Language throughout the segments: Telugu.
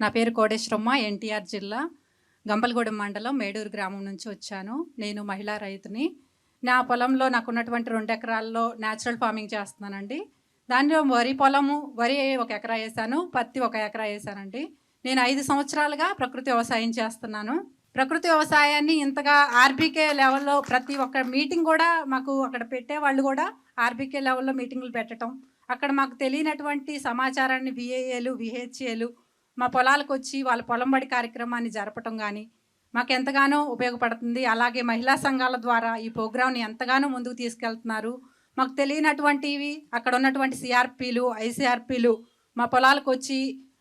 నా పేరు కోడేశ్వరమ్మ ఎన్టీఆర్ జిల్లా గంపలగూడెం మండలం మేడూరు గ్రామం నుంచి వచ్చాను. నేను మహిళా రైతుని. నా పొలంలో నాకు ఉన్నటువంటి రెండు ఎకరాల్లో న్యాచురల్ ఫార్మింగ్ చేస్తున్నానండి. దానిలో వరి పొలము వరి ఒక ఎకరా వేసాను పత్తి ఒక ఎకరా వేసానండి. నేను ఐదు సంవత్సరాలుగా ప్రకృతి వ్యవసాయం చేస్తున్నాను. ప్రకృతి వ్యవసాయాన్ని ఇంతగా ఆర్బీకే లెవెల్లో ప్రతి ఒక్క మీటింగ్ కూడా మాకు అక్కడ పెట్టే వాళ్ళు కూడా ఆర్బీకే లెవెల్లో మీటింగ్లు పెట్టడం అక్కడ మాకు తెలియనటువంటి సమాచారాన్ని విఏఏలు విహెచ్ఏలు మా పొలాలకు వచ్చి వాళ్ళ పొలం బడి కార్యక్రమాన్ని జరపటం కానీ మాకు ఎంతగానో ఉపయోగపడుతుంది. అలాగే మహిళా సంఘాల ద్వారా ఈ ప్రోగ్రామ్ని ఎంతగానో ముందుకు తీసుకెళ్తున్నారు. మాకు తెలియనటువంటివి అక్కడ ఉన్నటువంటి సిఆర్పీలు ఐసీఆర్పీలు మా పొలాలకు వచ్చి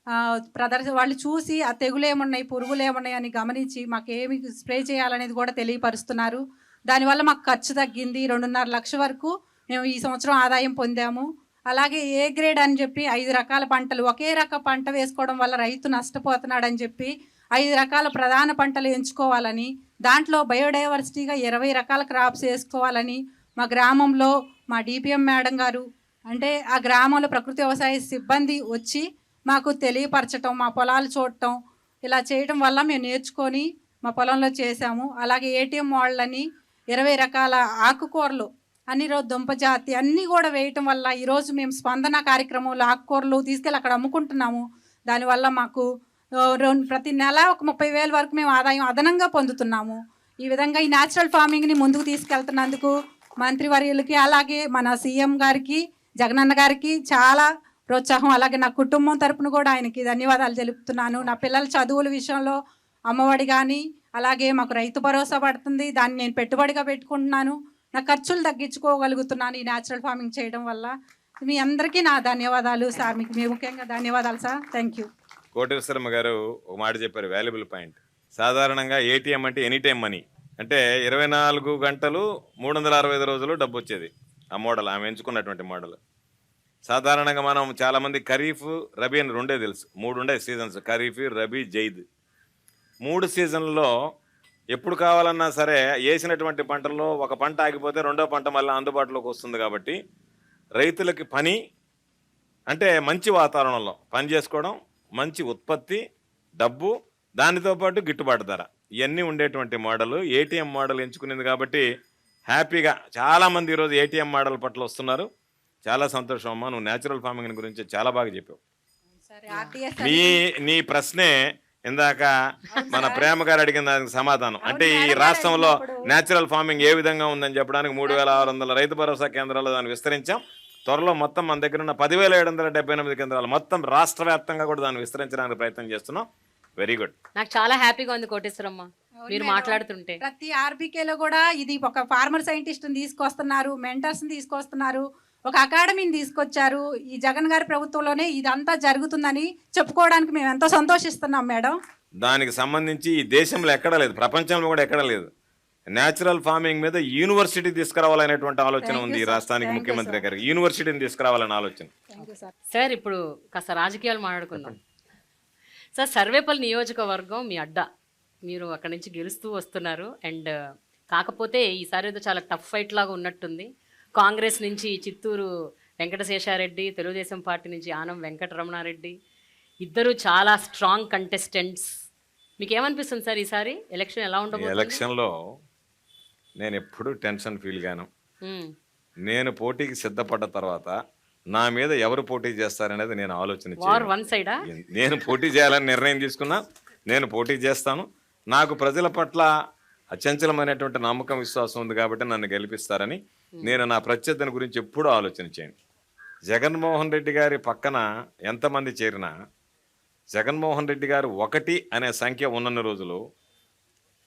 ప్రదర్శన ప్రదర్శ వాళ్ళు చూసి ఆ తెగులు ఏమున్నాయి పురుగులు ఏమున్నాయి అని గమనించి మాకు ఏమి స్ప్రే చేయాలనేది కూడా తెలియపరుస్తున్నారు. దానివల్ల మాకు ఖర్చు తగ్గింది. రెండున్నర లక్ష వరకు మేము ఈ సంవత్సరం ఆదాయం పొందాము. అలాగే ఏ గ్రేడ్ అని చెప్పి ఐదు రకాల పంటలు ఒకే రక పంట వేసుకోవడం వల్ల రైతు నష్టపోతున్నాడని చెప్పి ఐదు రకాల ప్రధాన పంటలు ఎంచుకోవాలని దాంట్లో బయోడైవర్సిటీగా ఇరవై రకాల క్రాప్స్ వేసుకోవాలని మా గ్రామంలో మా డిపిఎం మేడం గారు అంటే ఆ గ్రామంలో ప్రకృతి వ్యవసాయ సిబ్బంది వచ్చి మాకు తెలియపరచటం మా పొలాలు చూడటం ఇలా చేయటం వల్ల మేము నేర్చుకొని మా పొలంలో చేసాము అలాగే ఏటీఎం వాళ్ళని ఇరవై రకాల ఆకుకూరలు అన్ని రోజు దుంపజాతి అన్నీ కూడా వేయటం వల్ల ఈరోజు మేము స్పందన కార్యక్రమంలో ఆకుకూరలు తీసుకెళ్ళి అక్కడ అమ్ముకుంటున్నాము. దానివల్ల మాకు రెండు ప్రతి నెల ఒక ముప్పై వేల వరకు మేము ఆదాయం అదనంగా పొందుతున్నాము. ఈ విధంగా ఈ న్యాచురల్ ఫార్మింగ్ని ముందుకు తీసుకెళ్తున్నందుకు మంత్రివర్యులకి అలాగే మన సీఎం గారికి జగనన్న గారికి చాలా ప్రోత్సాహం అలాగే నా కుటుంబం తరపున కూడా ఆయనకి ధన్యవాదాలు తెలుపుతున్నాను. నా పిల్లల చదువుల విషయంలో అమ్మఒడి కానీ అలాగే మాకు రైతు భరోసా పడుతుంది. దాన్ని నేను పెట్టుబడిగా పెట్టుకుంటున్నాను. నా ఖర్చులు తగ్గించుకోగలుగుతున్నాను ఈ న్యాచురల్ ఫార్మింగ్ చేయడం వల్ల. మీ అందరికీ నా ధన్యవాదాలు సార్. మీకు మీ ముఖ్యంగా ధన్యవాదాలు సార్. Thank you. కోటేశ్వరమ్మ గారు ఒక మాట చెప్పారు వాల్యుబుల్ పాయింట్ సాధారణంగా ఏటీఎం అంటే ఎనీ టైం మనీ అంటే ఇరవై నాలుగు గంటలు మూడు వందల అరవై ఐదు రోజులు డబ్బు వచ్చేది ఆ మోడల్ ఆమె ఎంచుకున్నటువంటి మోడల్. సాధారణంగా మనం చాలామంది ఖరీఫ్ రబీ అని రెండే తెలుసు. మూడు ఉండే సీజన్స్ ఖరీఫ్ రబీ జైద్. మూడు సీజన్లలో ఎప్పుడు కావాలన్నా సరే వేసినటువంటి పంటల్లో ఒక పంట ఆగిపోతే రెండో పంట మళ్ళీ అందుబాటులోకి వస్తుంది కాబట్టి రైతులకి పని అంటే మంచి వాతావరణంలో పని చేసుకోవడం మంచి ఉత్పత్తి డబ్బు దానితో పాటు గిట్టుబాటు ధర. ఇవన్నీ ఉండేటువంటి మోడల్. ఏటీఎం మోడల్ ఎంచుకునేది కాబట్టి హ్యాపీగా చాలామంది ఈరోజు ఏటీఎం మోడల్ పట్ల వస్తున్నారు. చాలా సంతోషం అమ్మా. నువ్వు న్యాచురల్ ఫార్మింగ్ గురించి చాలా బాగా చెప్పావు. నీ నీ ప్రశ్నే ఇందాక మన ప్రేమ గారు అడిగిన దానికి సమాధానం. అంటే ఈ రాష్ట్రంలో న్యాచురల్ ఫార్మింగ్ ఏ విధంగా ఉందని చెప్పడానికి మూడు వేల ఆరు వందల రైతు భరోసా కేంద్రాలు దాన్ని విస్తరించాం. త్వరలో మొత్తం మన దగ్గర ఉన్న పదివేల ఏడు వందల డెబ్బై ఎనిమిది కేంద్రాలు మొత్తం రాష్ట్ర వ్యాప్తంగా కూడా దాన్ని విస్తరించడానికి ప్రయత్నం చేస్తున్నాం. వెరీ గుడ్ నాకు చాలా హ్యాపీగా ఉంది కోటేశ్వరమ్మ. మీరు. మాట్లాడుతుంటే. ప్రతి ఆర్బీకేలో కూడా ఇది ఒక ఫార్మర్ సైంటిస్ట్ని తీసుకొస్తున్నారు మెంటర్స్ని తీసుకొస్తున్నారు. ఒక అకాడమీని తీసుకొచ్చారు. ఈ జగన్ గారి ప్రభుత్వంలోనే ఇదంతా జరుగుతుందని చెప్పుకోవడానికి మేము ఎంతో సంతోషిస్తున్నాం మేడం. దానికి సంబంధించి ఈ దేశంలో ఎక్కడ లేదు. ప్రపంచంలో కూడా ఎక్కడ లేదు. న్యాచురల్ ఫార్మింగ్ మీద యూనివర్సిటీ తీసుకురావాలనేటువంటి ఆలోచన ఉంది ఈ. రాష్ట్రానికి ముఖ్యమంత్రి. గారికి యూనివర్సిటీని తీసుకురావాలనే ఆలోచన. సార్ ఇప్పుడు కాస్త రాజకీయాలు మాట్లాడుకుందాం. సార్ సర్వేపల్లి నియోజకవర్గం మీ అడ్డా. మీరు అక్కడి నుంచి గెలుస్తూ వస్తున్నారు. అండ్ కాకపోతే ఈసారి ఏదో చాలా టఫ్ ఫైట్ లాగా ఉన్నట్టుంది. కాంగ్రెస్ నుంచి చిత్తూరు వెంకటశేషారెడ్డి తెలుగుదేశం పార్టీ నుంచి ఆనం వెంకటరమణారెడ్డి. ఇద్దరు చాలా స్ట్రాంగ్ కంటెస్టెంట్స్ మీకు ఏమనిపిస్తుంది సార్ ఈసారి? ఎలక్షన్ ఎలా ఈ ఉండబోతుంది? ఎలక్షన్లో నేను ఎప్పుడూ టెన్షన్ ఫీల్ గాను. మ్మ్. నేను పోటీకి సిద్ధపడ్డ తర్వాత నా మీద ఎవరు పోటీ చేస్తారనేది నేను ఆలోచన. వన్ సైడా నేను పోటీ చేయాలని నిర్ణయం తీసుకున్నా నేను పోటీ చేస్తాను. నాకు ప్రజల పట్ల అచంచలమైనటువంటి నమ్మకం విశ్వాసం ఉంది కాబట్టి నన్ను గెలిపిస్తారని నేను నా ప్రత్యర్థిని గురించి ఎప్పుడూ ఆలోచన చేయను. జగన్మోహన్ రెడ్డి గారి పక్కన ఎంతమంది చేరినా జగన్మోహన్ రెడ్డి గారు ఒకటి అనే సంఖ్య ఉన్నన్ని రోజులు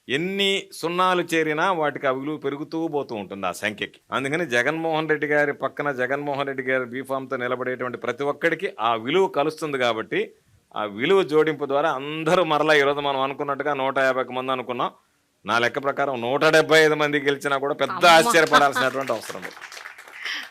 ఎన్ని సున్నాలు చేరినా వాటికి ఆ విలువ పెరుగుతూ పోతూ ఉంటుంది ఆ సంఖ్యకి. అందుకని జగన్మోహన్ రెడ్డి గారి పక్కన జగన్మోహన్ రెడ్డి గారి బీఫామ్తో నిలబడేటువంటి ప్రతి ఒక్కడికి ఆ విలువ కలుస్తుంది కాబట్టి ఆ విలువ జోడింపు ద్వారా అందరూ మరలా ఈరోజు మనం అనుకున్నట్టుగా నూట యాభై మంది అనుకున్నాం. నా లెక్క ప్రకారం నూట మంది గెలిచినా కూడా పెద్ద ఆశ్చర్యపడాల్సినటువంటి అవసరం లేదు.